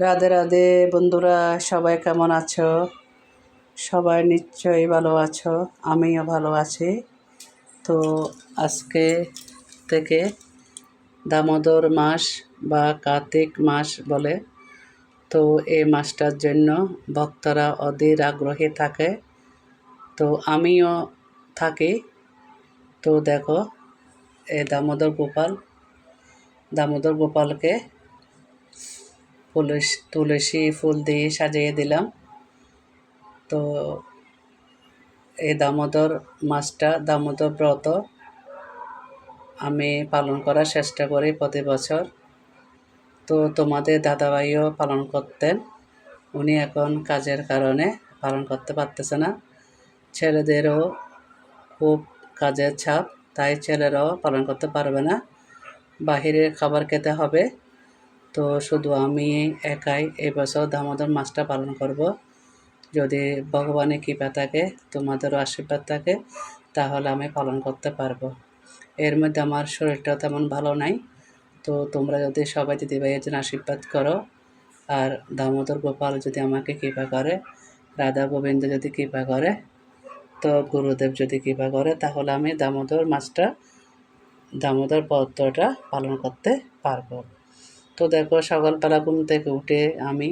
রাধে রাধে বন্ধুরা, সবাই কেমন আছো? সবাই নিশ্চয়ই ভালো আছো, আমিও ভালো আছি। তো আজকে থেকে দামোদর মাস বা কার্তিক মাস বলে, তো এই মাসটার জন্য ভক্তরা অধীর আগ্রহী থাকে। তো আমিও থাকি। তো দেখো এ দামোদর গোপাল, দামোদর গোপালকে তুলসী তুলসী ফুল দিয়ে সাজিয়ে দিলাম। তো এই দামোদর মাসটা দামোদর ব্রত। আমি পালন করার চেষ্টা করি প্রতি বছর। তো তোমাদের দাদাভাইও পালন করতেন। উনি এখন কাজের কারণে পালন করতে পারতেছে না। ছেলেদেরও খুব কাজের ছাপ তাই ছেলেরাও পালন করতে পারবে না। বাহিরে খাবার খেতে হবে। তো শুধু আমি একাই এবছর দামোদর মাছটা পালন করব। যদি ভগবানের কৃপা থাকে, তোমাদেরও আশীর্বাদ থাকে, তাহলে আমি পালন করতে পারব। এর মধ্যে আমার শরীরটা তেমন ভালো নাই। তো তোমরা যদি সবাই দিদিভাইয়ের জন্য আশীর্বাদ করো, আর দামোদর গোপাল যদি আমাকে কৃপা করে, রাধা গোবিন্দ যদি কৃপা করে, তো গুরুদেব যদি কৃপা করে, তাহলে আমি দামোদর মাছটা দামোদর পত্রটা পালন করতে পারব। তো দেখো সকালবেলা ঘুম থেকে উঠে আমি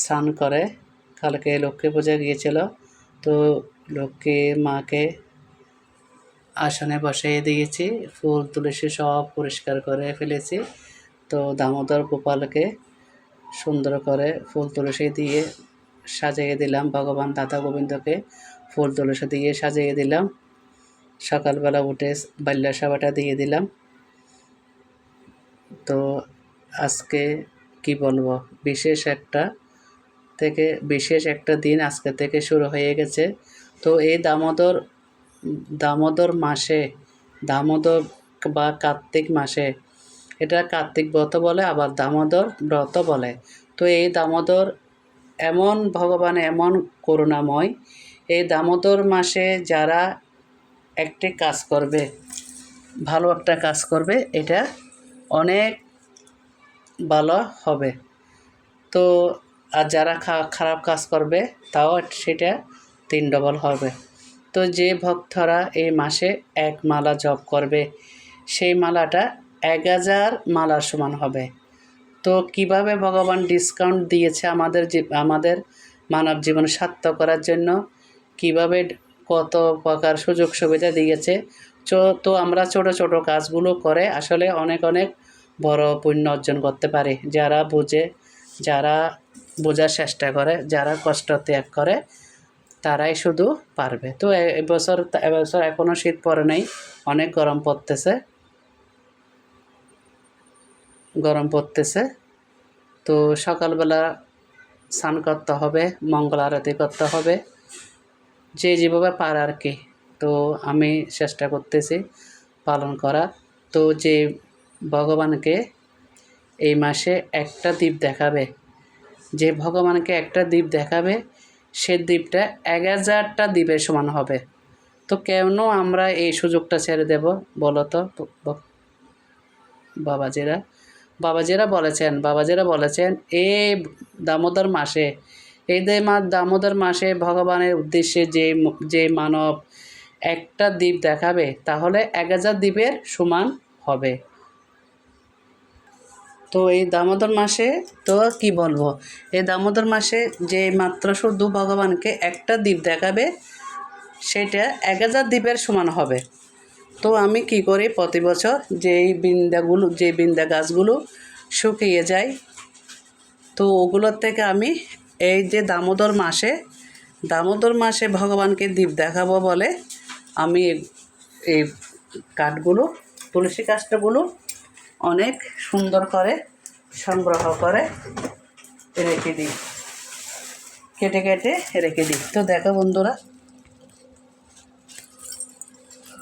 স্নান করে কালকে লক্ষ্মী পূজা গিয়েছিল। তো লক্ষ্মী মাকে আসনে বসিয়ে দিয়েছি, ফুল তুলসী সব পরিষ্কার করে ফেলেছি। তো দামোদর গোপালকে সুন্দর করে ফুল তুলসী দিয়ে সাজিয়ে দিলাম, ভগবান দাদা গোবিন্দকে ফুল তুলসী দিয়ে সাজিয়ে দিলাম। সকালবেলা উঠে বাল্যা সভাটা দিয়ে দিলাম। তো আজকে কি বলব? বিশেষ একটা থেকে, বিশেষ একটা দিন আজকে থেকে শুরু হয়ে গেছে। তো এই দামোদর দামোদর মাসে, দামোদর বা কার্তিক মাসে, এটা কার্তিক ব্রত বলে, আবার দামোদর ব্রত বলে। তো এই দামোদর এমন ভগবান, এমন করুণাময়, এই দামোদর মাসে যারা একটি কাজ করবে, ভালো একটা কাজ করবে, এটা অনেক ভালো হবে। তো আর যারা খারাপ কাজ করবে, তাও সেটা তিন ডবল হবে। তো যে ভক্তরা এই মাসে এক মালা জপ করবে, সেই মালাটা এক হাজার মালার সমান হবে। তো কীভাবে ভগবান ডিসকাউন্ট দিয়েছে আমাদের আমাদের মানব জীবন সার্থক করার জন্য? কীভাবে কত প্রকার সুযোগ সুবিধা দিয়েছে তো আমরা ছোট ছোট কাজগুলো করে আসলে অনেক অনেক বড় পুণ্য অর্জন করতে পারি। যারা বুঝে, যারা বোঝার চেষ্টা করে, যারা কষ্ট ত্যাগ করে, তারাই শুধু পারবে। তো এবছর এবছর এখনও শীত পড়ে নাই, অনেক গরম পড়তেছে। গরম পড়তেছে। তো সকালবেলা স্নান করতে হবে, মঙ্গল আরতি করতে হবে। যে যেভাবে পার আর কি। তো আমি চেষ্টা করতেছি পালন করা তো যে ভগবানকে এই মাসে একটা দ্বীপ দেখাবে। যে ভগবানকে একটা দ্বীপ দেখাবে, সে দ্বীপটা এক হাজারটা দ্বীপের সমান হবে। তো কেন আমরা এই সুযোগটা ছেড়ে দেব বলো তো? বাবাজিরা বাবাজিরা বলেছেন বাবাজিরা বলেছেন এই দামোদর মাসে এই দামোদর মাসে ভগবানের উদ্দেশ্যে যে যে মানব একটা দ্বীপ দেখাবে, তাহলে এক হাজার দ্বীপের সমান হবে। তো এই দামোদর মাসে তো কি বলব? এই দামোদর মাসে যে মাত্র শুধু ভগবানকে একটা দ্বীপ দেখাবে, সেটা এক হাজার দ্বীপের সমান হবে। তো আমি কি করি প্রতি বছর যেই বৃন্দাগুলো, যে বৃন্দা গাছগুলো শুকিয়ে যায়, তো ওগুলোর থেকে আমি এই যে দামোদর মাসে দামোদর মাসে ভগবানকে দ্বীপ দেখাবো বলে আমি এই কাঠগুলো, তুলসী কাঠগুলো অনেক সুন্দর করে সংগ্রহ করে রেখে দিই। কেটে কেটে রেখে দিই। তো দেখো বন্ধুরা,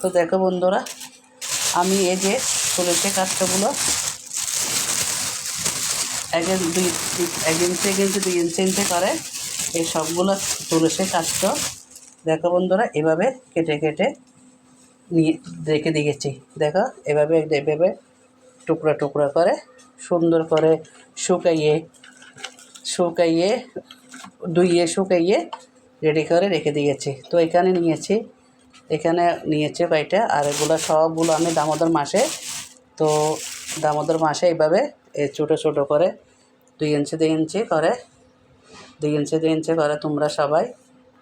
তো দেখো বন্ধুরা, আমি এই যে তুলেছে কাজটাগুলো এক দুই, এক ইঞ্চি এক ইঞ্চি, দুই ইঞ্চি ইঞ্চি করে এই সবগুলো তুলেছে কাজটা দেখো বন্ধুরা, এভাবে কেটে কেটে নিয়ে রেখে দিয়েছি। দেখো, এভাবে এভাবে টুকরা টুকরা করে সুন্দর করে শুকাইয়ে শুকাইয়ে, ধুইয়ে, শুকাইয়ে রেডি করে রেখে দিয়েছি। তো এখানে নিয়েছি, এখানে নিয়েছে কয়টা? আর এগুলো সবগুলো আমি দামোদর মাসে, তো দামোদর মাসে এইভাবে এ ছোটো ছোটো করে দুই ইঞ্চি দুই ইঞ্চি করে, দুই ইঞ্চি দুই ইঞ্চি করে তোমরা সবাই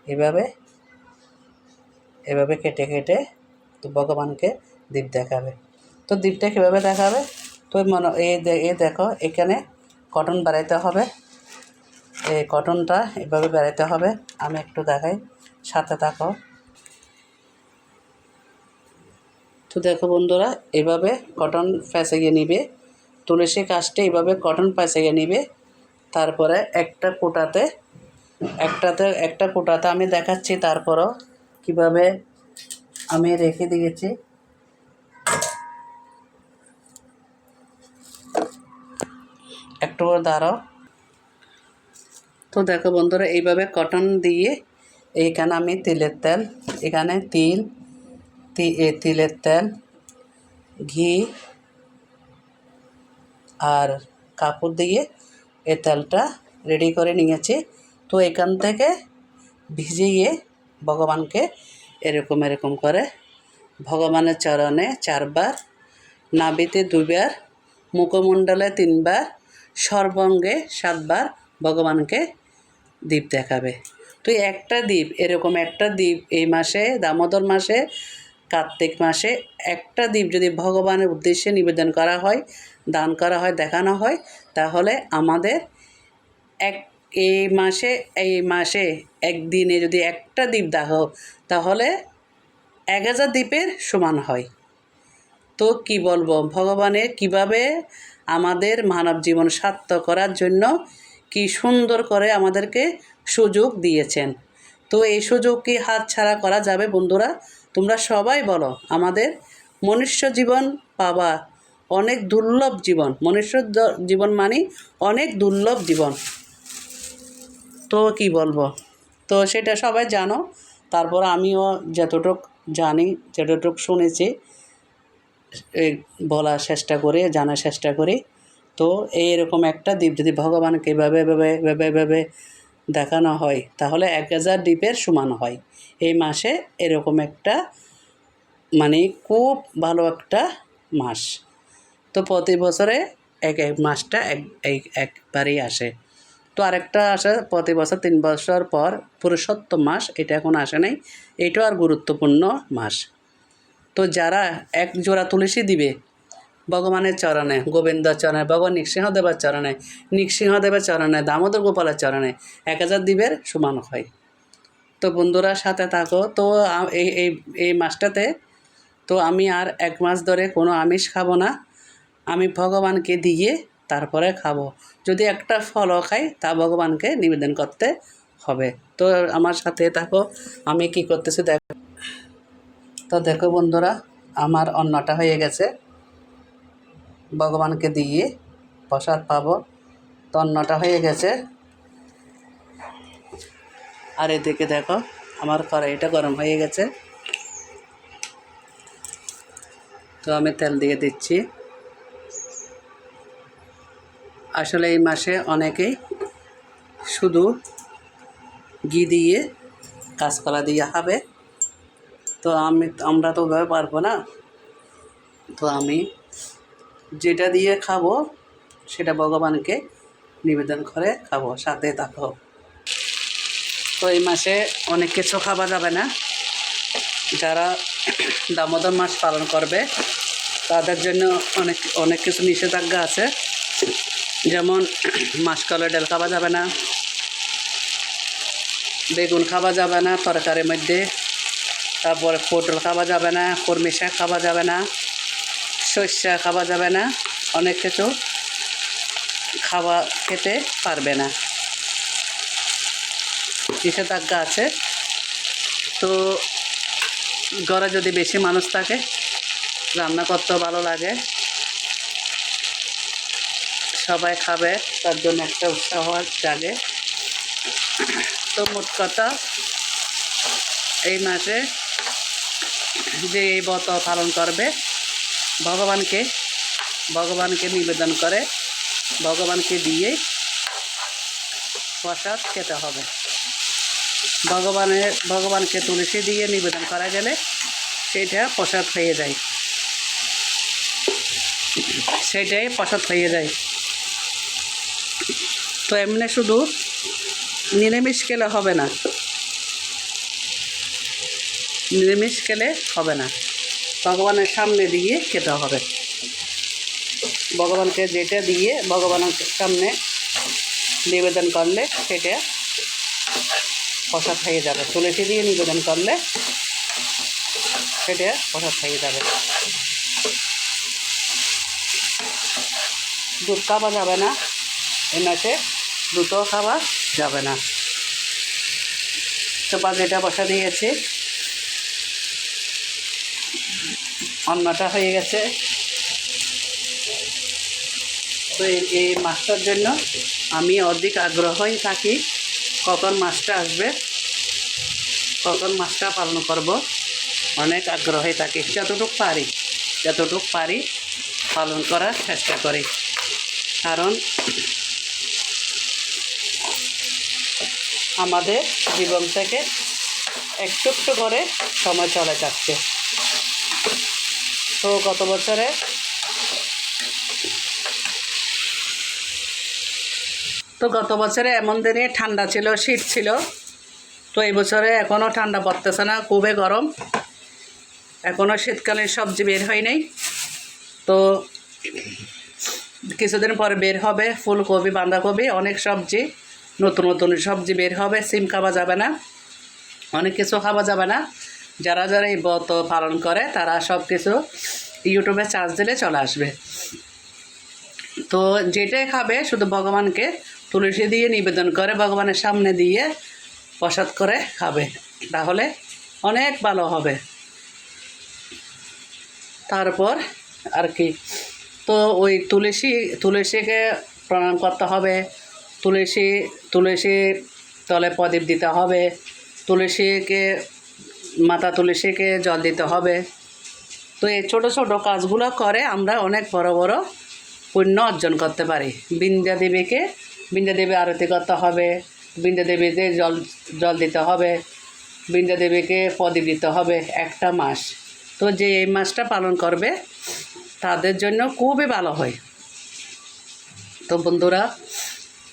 এভাবে এভাবে কেটে কেটে তো ভগবানকে দ্বীপ দেখাবে। তো দ্বীপটা কীভাবে দেখাবে? তো মনে এই দেখো, এখানে কটন বাড়াইতে হবে। এই কটনটা এভাবে বেড়াইতে হবে। আমি একটু দেখাই, সাথে থাকো তো দেখো বন্ধুরা, এভাবে কটন ফেঁসিয়ে নিবে। তুলসী কাজটা এইভাবে কটন ফেঁসিয়ে নিবে। তারপরে একটা কোটাতে, একটাতে, একটা কোটাতে আমি দেখাচ্ছি, তারপরও কীভাবে আমি রেখে দিয়েছি। একটু দাঁড়াও। তো দেখো বন্ধুরা, এইভাবে কটন দিয়ে এইখানে আমি তিলের তেল, এখানে তিল এ, তিলের তেল, ঘি আর কাপড় দিয়ে এই তেলটা রেডি করে নিয়েছি। তো এখান থেকে ভিজিয়ে ভগবানকে এরকম এরকম করে ভগবানের চরণে চারবার, নাভিতে দুবার মুখমণ্ডলে তিনবার সর্বঙ্গে সাতবার ভগবানকে দ্বীপ দেখাবে। তো এই একটা দ্বীপ, এরকম একটা দ্বীপ এই মাসে, দামোদর মাসে, কার্তিক মাসে একটা দ্বীপ যদি ভগবানের উদ্দেশ্যে নিবেদন করা হয়, দান করা হয়, দেখানো হয়, তাহলে আমাদের এক, এই মাসে এই মাসে একদিনে যদি একটা দ্বীপ দেখো তাহলে এক হাজার দ্বীপের সমান হয়। তো কি বলব, ভগবানের কীভাবে আমাদের মানব জীবন সার্থক করার জন্য কি সুন্দর করে আমাদেরকে সুযোগ দিয়েছেন। তো এই সুযোগ কি হাতছাড়া করা যাবে বন্ধুরা? তোমরা সবাই বলো। আমাদের মনুষ্য জীবন পাওয়া অনেক দুর্লভ জীবন। মনুষ্য জীবন মানে অনেক দুর্লভ জীবন। তো কি বলব? তো সেটা সবাই জানো। তারপর আমিও যতটুক জানি, যতটুক শুনেছি বলার চেষ্টা করি, জানার চেষ্টা করি। তো এইরকম একটা দ্বীপ যদি ভগবানকে এভাবে এভাবে এভাবে দেখানো হয়, তাহলে এক হাজার দ্বীপের সমান হয়। এই মাসে এরকম একটা মানে খুব ভালো একটা মাস। তো প্রতি বছরে এক এক মাসটা এক এক একবারই আসে। তো আরেকটা আসে, প্রতি বছর তিন বছর পর পুরুষোত্তম মাস, এটা এখন আসে নাই। এটাও আর গুরুত্বপূর্ণ মাস। তো যারা এক জোড়া তুলসী দিবে, ভগবানের চরণে গোবিন্দ চরণে, ভগবান নৃসিংহদেবের চরণে নৃসিংহদেবের চরণে, দামোদর গোপালের চরণে এক হাজার দ্বীপের সমান হয়। তো বন্ধুরা, সাথে থাকো। তো এই এই এই মাসটাতে তো আমি আর এক মাস ধরে কোনো আমিষ খাব না। আমি ভগবানকে দিয়ে তারপরে খাব। যদি একটা ফলও খাই, তা ভগবানকে নিবেদন করতে হবে। তো আমার সাথে থাকো। আমি কি করতেছি দেখো তো দেখো বন্ধুরা, আমার অন্নটা হয়ে গেছে। ভগবানকে দিয়ে প্রসাদ পাবো। তো অন্নটা হয়ে গেছে। আর এদিকে দেখো, আমার কড়াইটা গরম হয়ে গেছে। তো আমি তেল দিয়ে দিচ্ছি। আসলে এই মাসে অনেকেই শুধু ঘি দিয়ে কাঁচকলা দিয়ে খাবে। তো আমি, আমরা তো ওভাবে পারব না। তো আমি যেটা দিয়ে খাব, সেটা ভগবানকে নিবেদন করে খাব, সাথে থাকো তো এই মাসে অনেক কিছু খাওয়া যাবে না। যারা দামোদর মাস পালন করবে, তাদের জন্য অনেক অনেক কিছু নিষেধাজ্ঞা আছে। যেমন মাসকলাই ডাল খাওয়া যাবে না, বেগুন খাওয়া যাবে না তরকারির মধ্যে। তারপরে পটল খাওয়া যাবে না কর্মী শাক খাওয়া যাবে না শস্যা খাওয়া যাবে না, অনেক কিছু খাওয়া খেতে পারবে না। নিষেধাজ্ঞা আছে। তো ঘরে যদি বেশি মানুষ থাকে, রান্না করতেও ভালো লাগে। সবাই খাবে, তার জন্য একটা উৎসাহ জাগে। তো মোট কথা, এই মাসে যে এই ব্রত পালন করবে, ভগবানকে ভগবানকে নিবেদন করে, ভগবানকে দিয়ে প্রসাদ খেতে হবে। ভগবানের ভগবানকে তুলসী দিয়ে নিবেদন করা গেলে সেটা প্রসাদ হয়ে যায়। সেটাই প্রসাদ হয়ে যায়। তো এমনি শুধু নিরামিষ খেলে হবে না। নিরামিষ খেলে হবে না। ভগবানের সামনে দিয়ে খেতে হবে। ভগবানকে যেটা দিয়ে ভগবানের সামনে নিবেদন করলে সেটা প্রসাদ হয়ে যাবে। তুলসী দিয়ে নিবেদন করলে সেটা প্রসাদ হয়ে যাবে। দুধ খাওয়া যাবে না। এই মাসে দুধও খাওয়া যাবে না। তো বাজেটা বসা দিয়েছি। অন্নটা হয়ে গেছে। তো এই এই মাছটার জন্য আমি অধিক আগ্রহই থাকি কখন মাছটা আসবে, কখন মাছটা পালন করব। অনেক আগ্রহে থাকি, যতটুকু পারি যতটুকু পারি পালন করার চেষ্টা করি। কারণ আমাদের জীবন থেকে একটু একটু করে সময় চলে যাচ্ছে। তো গত বছরে তো গত বছরে এমন দিনে ঠান্ডা ছিল, শীত ছিল। তো এই বছরে এখনও ঠান্ডা পড়তেছে না, খুবই গরম। এখনও শীতকালীন সবজি বের হয় নাই। তো কিছুদিন পরে বের হবে, ফুলকপি, বাঁধাকপি, অনেক সবজি, নতুন নতুন সবজি বের হবে, সিম খাওয়া যাবে না, অনেক কিছু খাওয়া যাবে না। যারা যারা এই ব্রত পালন করে, তারা সব কিছু ইউটিউবে চার্জ দিলে চলে আসবে। তো যেটাই খাবে, শুধু ভগবানকে তুলসী দিয়ে নিবেদন করে, ভগবানের সামনে দিয়ে প্রসাদ করে খাবে। তাহলে অনেক ভালো হবে। তারপর আর কি। তো ওই তুলসী, তুলসীকে প্রণাম করতে হবে। তুলসী তুলসী তলে প্রদীপ দিতে হবে। তুলসীকে মাতা তুলসীকে জল দিতে হবে। তো এই ছোটো ছোটো কাজগুলো করে আমরা অনেক বড় বড় পুণ্য অর্জন করতে পারি। বিন্ধ্যা দেবীকে, বিন্ধ্যা দেবী আরতি করতে হবে, বিন্ধ্যা দেবীতে জল জল দিতে হবে, বিন্ধ্যা দেবীকে দিতে হবে একটা মাস। তো যে এই মাসটা পালন করবে, তাদের জন্য খুবই ভালো হয়। তো বন্ধুরা,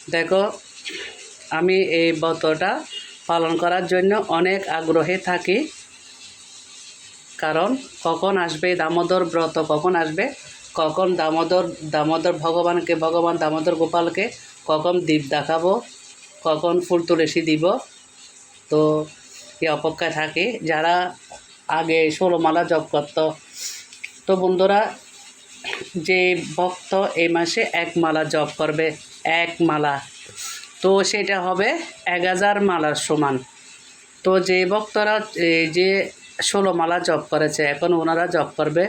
দেখো, আমি এই ব্রতটা পালন করার জন্য অনেক আগ্রহে থাকি। কারণ কখন আসবে দামোদর ব্রত, কখন আসবে? কখন দামোদর দামোদর ভগবানকে, ভগবান দামোদর গোপালকে, কখন দ্বীপ দেখাবো? কখন ফুল তুলসী দিব? তো এই অপেক্ষায় থাকে। যারা আগে ষোলোমালা জপ করতো, তো বন্ধুরা, যে ভক্ত এই মাসে এক মালা জপ করবে, এক মালা। তো সেটা হবে এক হাজার মালার সমান। তো যে ভক্তরা যে ষোলো মালা জপ করেছে। এখন ওনারা জপ করবে।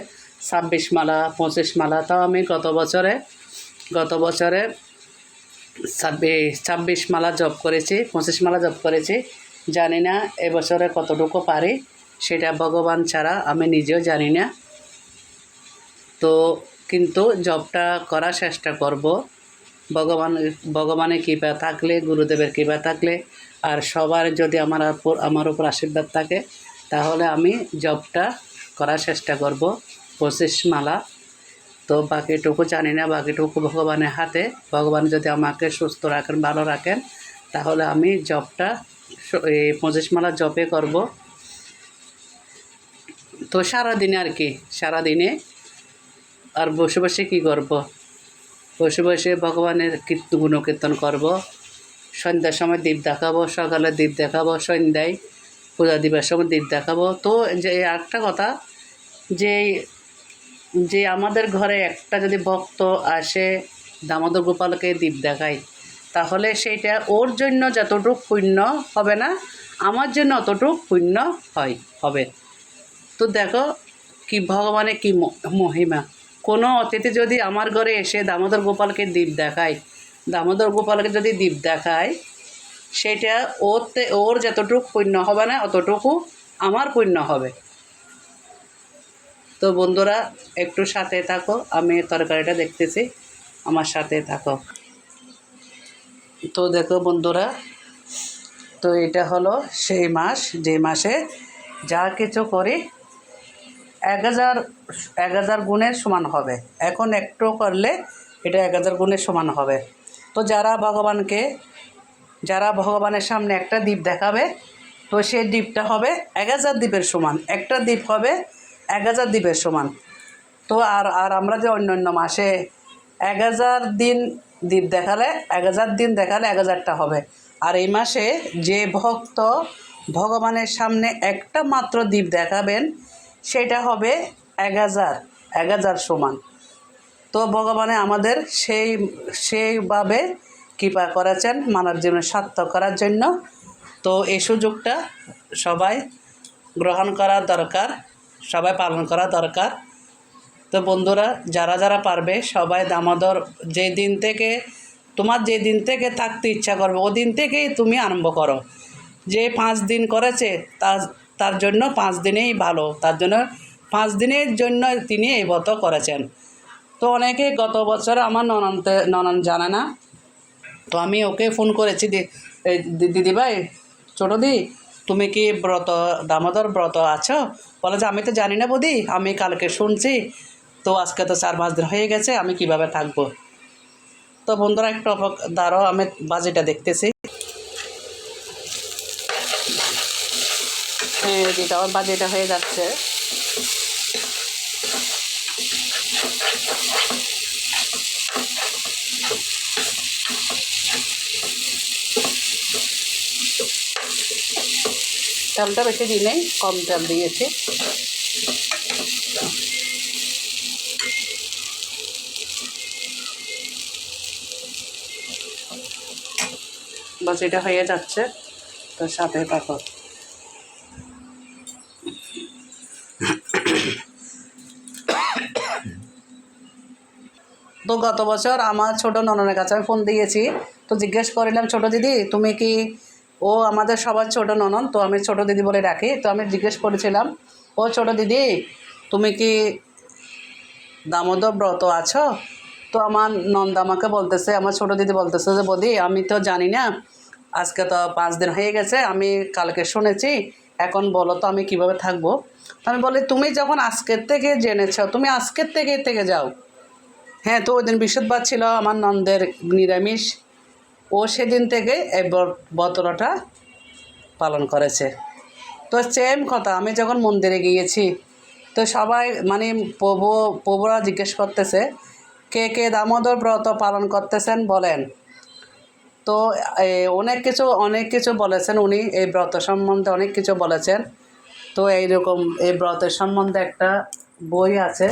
ছাব্বিশ মালা, পঁচিশ মালা। তাও আমি গত বছরে গত বছরে ছাব্বিশ ছাব্বিশ মালা জপ করেছি, পঁচিশ মালা জপ করেছি। জানি না এবছরে কতটুকু পারি, সেটা ভগবান ছাড়া আমি নিজেও জানি না। তো কিন্তু জবটা করার চেষ্টা করব। ভগবান, ভগবানের কৃপা থাকলে, গুরুদেবের কৃপা থাকলে, আর সবার যদি আমার আমার উপর আশীর্বাদ থাকে তাহলে আমি জবটা করার চেষ্টা করব। পঁচিশ মালা তো বাকিটুকু জানি না, বাকিটুকু ভগবানের হাতে। ভগবান যদি আমাকে সুস্থ রাখেন, ভালো রাখেন, তাহলে আমি জবটা এই পঁচিশ মালা জবে করব। তো সারাদিনে আর কি, সারাদিনে আর বসে বসে কী করব? বসে বসে ভগবানের কীর্ত গুণকীর্তন করব। সন্ধ্যার সময় দ্বীপ দেখাবো, সকালে দ্বীপ দেখাবো, সন্ধ্যায় পূজা দিবার সময় দ্বীপ দেখাবো। তো যে একটা কথা, যে যে আমাদের ঘরে একটা যদি ভক্ত আসে দামোদর গোপালকে দ্বীপ দেখায়, তাহলে সেইটা ওর জন্য যতটুক পুণ্য হবে না, আমার জন্য অতটুক পুণ্য হয়, হবে। তো দেখো কি ভগবানের কি মহিমা। কোনো অতিথি যদি আমার ঘরে এসে দামোদর গোপালকে দ্বীপ দেখায়, দামোদর গোপালকে যদি দ্বীপ দেখায় সেটা ওরতে ওর যতটুকু পুণ্য হবে না, অতটুকু আমার পুণ্য হবে। তো বন্ধুরা, একটু সাথে থাকো, আমি তরকারিটা দেখতেছি, আমার সাথে থাকো। তো দেখো বন্ধুরা, তো এটা হলো সেই মাস, যে মাসে যা কিছু করি, এক হাজার এক হাজার গুণের সমান হবে। এখন একটু করলে এটা এক হাজার গুণের সমান হবে। তো যারা ভগবানকে যারা ভগবানের সামনে একটা দ্বীপ দেখাবে, তো সেই দ্বীপটা হবে এক হাজার দ্বীপের সমান। একটা দ্বীপ হবে এক হাজার দ্বীপের সমান। তো আর আর আমরা যে অন্য অন্য মাসে এক হাজার দিন দ্বীপ দেখালে, এক হাজার দিন দেখালে এক হাজারটা হবে। আর এই মাসে যে ভক্ত ভগবানের সামনে একটা মাত্র দ্বীপ দেখাবেন, সেটা হবে এক হাজার এক হাজার সমান। তো ভগবানে আমাদের সেই, সেইভাবে কৃপা করেছেন, মানব জীবনে সার্থক করার জন্য। তো এই সুযোগটা সবাই গ্রহণ করা দরকার, সবাই পালন করা দরকার। তো বন্ধুরা, যারা যারা পারবে, সবাই দামোদর যে দিন থেকে, তোমার যে দিন থেকে থাকতে ইচ্ছা করবে ও দিন থেকেই তুমি আরম্ভ করো। যে পাঁচ দিন করেছে, তার তার জন্য পাঁচ দিনেই ভালো, তার জন্য পাঁচ দিনের জন্য তিনি এই ব্রত করেছেন। তো অনেকে গত বছর আমার নননতে, ননন জানে না তো আমি ওকে ফোন করেছি দিদিভাই ছোটো দি তুমি কি ব্রত, দামোদর ব্রত আছো? বলে যে, আমি তো জানি না বৌদি, আমি কালকে শুনছি, তো আজকে তো চার পাঁচ দিন হয়ে গেছে, আমি কীভাবে থাকব? তো বন্ধুরা, একটু দাঁড়াও, আমি বাজিটা দেখতেছি। হ্যাঁ দিদি, আমার বাজিটা হয়ে যাচ্ছে। তেলটা বেশি দিই নেই, কম তেল দিয়েছি। বাস এটা হয়ে যাচ্ছে, তো সাথে থাকো তো গত বছর আমার ছোট নননের কাছে আমি ফোন দিয়েছি, তো জিজ্ঞেস করিলাম, ছোট দিদি, তুমি কি ও আমাদের সবার ছোট ননন, তো আমি ছোট দিদি বলে ডাকি, তো আমি জিজ্ঞেস করেছিলাম, ও ছোট দিদি, তুমি কি দামোদর ব্রত আছো? তো আমার নন্দ আমাকে বলতেছে, আমার ছোট দিদি বলতেছে যে, বদি, আমি তো জানি না, আজকে তো পাঁচ দিন হয়ে গেছে, আমি কালকে শুনেছি, এখন বলো তো আমি কীভাবে থাকব? তো আমি বলি, তুমি যখন আজকের থেকে জেনেছো, তুমি আজকের থেকে থেকে যাও। হ্যাঁ তো ওই দিন বৃহস্পতিবার ছিল, আমার নন্দের নিরামিষ ও সেদিন থেকে এই বতরটা পালন করেছে। তো সেম কথা, আমি যখন মন্দিরে গিয়েছি, তো সবাই মানে প্রভু, প্রভুরা জিজ্ঞেস করতেছে, কে কে দামোদর ব্রত পালন করতেছেন বলেন। তো অনেক কিছু অনেক কিছু বলেছেন উনি, এই ব্রত সম্বন্ধে অনেক কিছু বলেছেন। তো এইরকম, এই ব্রতের সম্বন্ধে একটা বই আছে,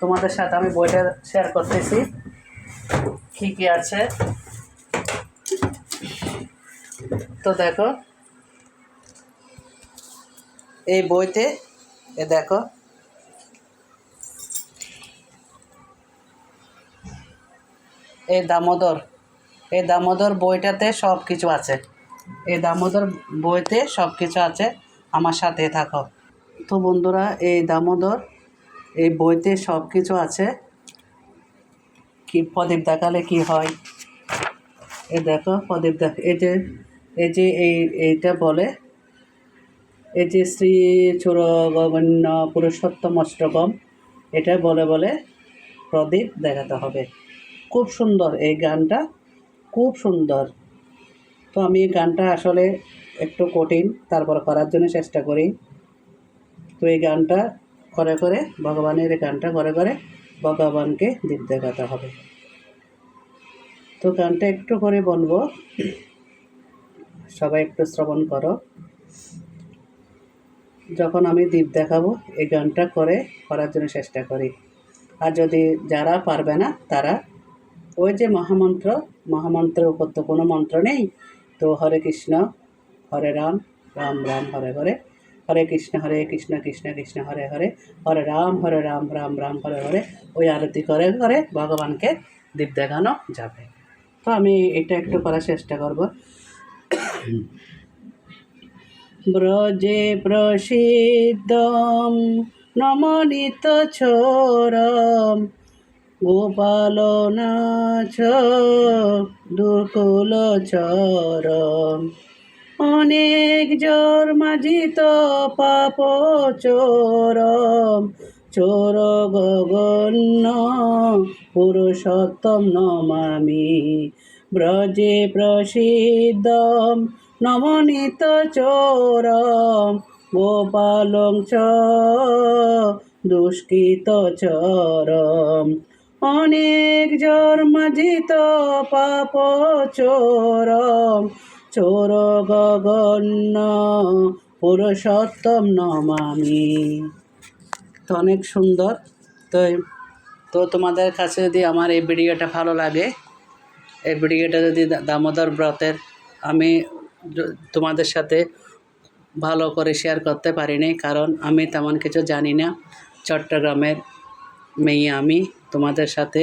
তোমাদের সাথে আমি বইটা শেয়ার করতেছি। কী কী আছে? তো দেখো, এই বইতে, এ দেখো, এই দামোদর এই দামোদর বইটাতে সব কিছু আছে। এই দামোদর বইতে সব কিছু আছে, আমার সাথে থাকো। তো বন্ধুরা, এই দামোদর, এই বইতে সব কিছু আছে। কি, প্রদীপ দেখালে কি হয়? এই দেখো, প্রদীপ দেখ, এই এই যে এই, এইটা বলে, এই যে শ্রী চুরগণ্য পুরুষোত্তম অষ্টকম, এটা বলে বলে প্রদীপ দেখাতে হবে। খুব সুন্দর এই গানটা, খুব সুন্দর। তো আমি এই গানটা আসলে একটু কঠিন, তারপর করার জন্য চেষ্টা করি। তো এই গানটা করে করে, ভগবানের এই গানটা করে করে ভগবানকে দীপ দেখাতে হবে। তো গানটা একটু করে বলব। সবাই একটু শ্রবণ করো। যখন আমি দ্বীপ দেখাবো, এই গানটা করে করার জন্য চেষ্টা করি। আর যদি যারা পারবে না, তারা ওই যে মহামন্ত্র মহামন্ত্রের উপর তো কোনো মন্ত্র নেই, তো হরে কৃষ্ণ, হরে রাম রাম রাম, হরে হরে হরে কৃষ্ণ হরে কৃষ্ণ কৃষ্ণ কৃষ্ণ, হরে হরে হরে রাম হরে রাম রাম রাম, হরে হরে, ওই আরতি করে করে ভগবানকে দীপ দেখানো যাবে। তো আমি এটা একটু করার চেষ্টা করব। ব্রজে প্রসিদ্ধম নমনিত ছোরম গোপাল নাচ দুকুল চরম। অনেক জোর মাজিত পাপ চোরম, চোর গগন্য পুরুষোত্তম নমামি। ব্রজে প্রসিদ্ধম নমনিত চোরম, গোপালং চ দুষ্কৃত চরম। অনেক জন্মজিত পাপ চোরম, চোর গগন্ন পুরুষোত্তম নমামি। তো অনেক সুন্দর। তো তো তোমাদের কাছে যদি আমার এই ভিডিওটা ভালো লাগে ভিডিওটা যদি দামোদর ব্রতের আমি তোমাদের সাথে ভালো করে শেয়ার করতে পারিনি, কারণ আমি তেমন কিছু জানি না। চট্টগ্রামের মেয়ে আমি, তোমাদের সাথে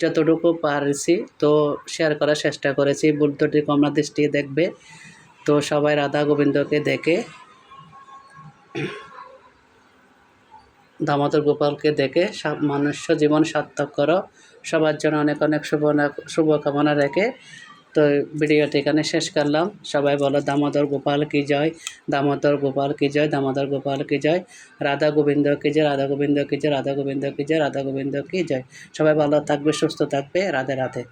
যতটুকু পারছি তো শেয়ার করার চেষ্টা করেছি। বুদ্ধটি কমলা দৃষ্টি দেখবে, তো সবাই রাধা গোবিন্দকে দেখে, দামোদর গোপালকে দেখে সব মনুষ্য জীবন সার্থক করো। সবার জন্য অনেক অনেক শুভ শুভকামনা রেখে তো ভিডিওটি এখানে শেষ করলাম। সবাই বলো, দামোদর গোপাল কি জয়? দামোদর গোপাল কি জয়? দামোদর গোপাল কি জয়? রাধা গোবিন্দ কি জয়? রাধা গোবিন্দ কি জয়? রাধা গোবিন্দ কি জয়? রাধা গোবিন্দ কি জয়? সবাই ভালো থাকবে, সুস্থ থাকবে। রাধে রাধে।